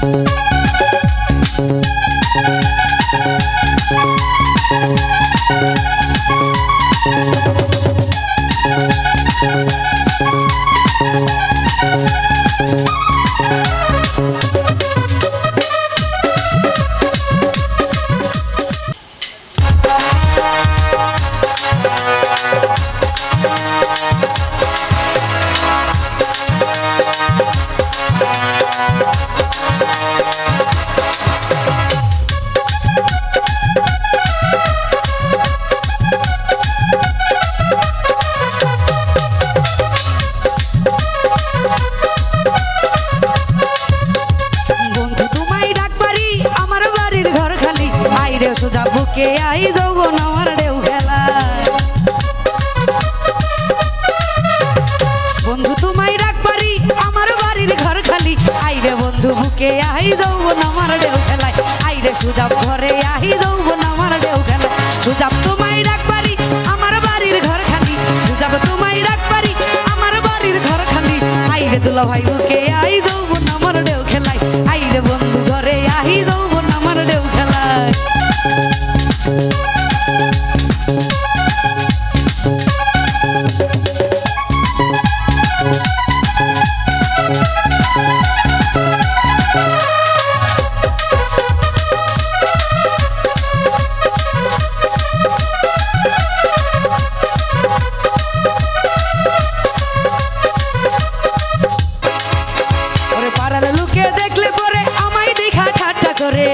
বন্ধু দুলা ভাই বুকে আই যৌবন আমার ঢেউ খেলায় পাড়ার লুকে দেখলে পরে আমায় দেখা ঠাট্টা করে।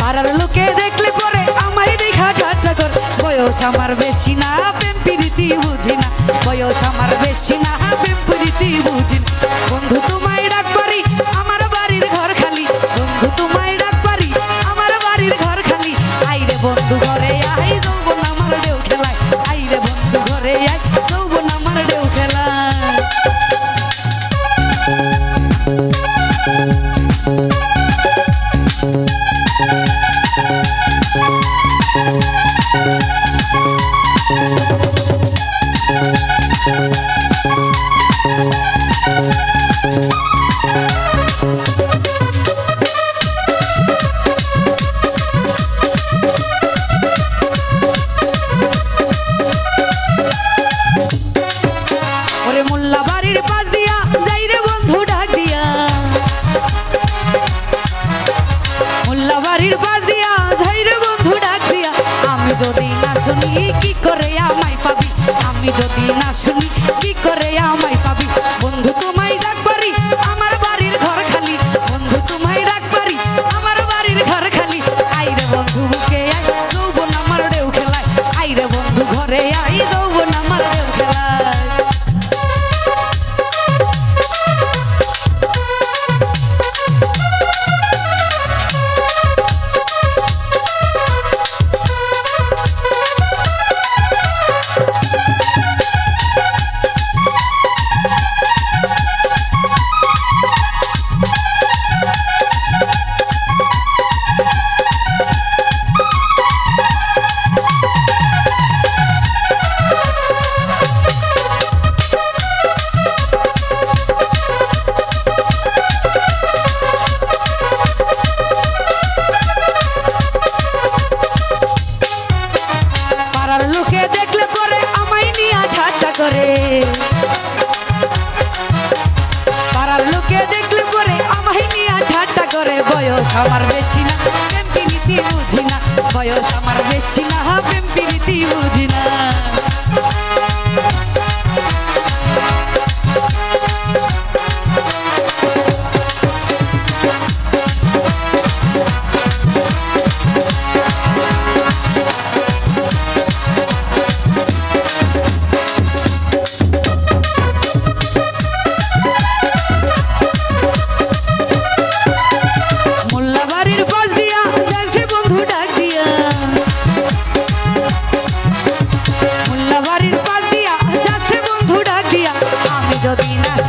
পাড়ার লুকে দেখলে পরে আমায় দেখা ঠাট্টা করে। বয়স আমার বেশি না, প্রেম বুঝি না। বয়স আমার বেশি না বন্ধু তোমায় কি করে আমায় করে বয়স আমার বেশি না প্রেম প্রীতি বুঝি না, বয়স আমার বেশি না প্রেম প্রীতি বুঝি না।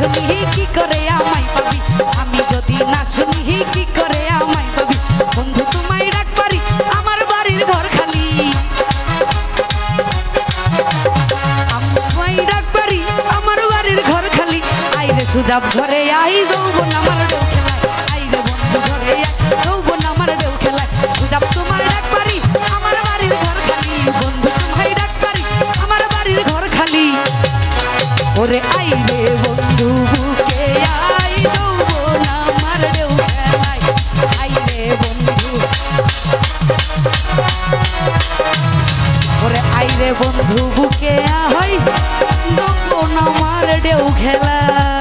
শুনি কি করে আমায় পাবি? আমি যদি না শুনি কি করে আমায় পাবি? বন্ধু, তোমায় পারি আমার বাড়ির ঘর খালি। আমায় ডাক পারি আমার বাড়ির ঘর খালি। আইরে সুজাব ঘরে আই বন্ধু বুকে আই যৌবন আমার ডেউ খেলায়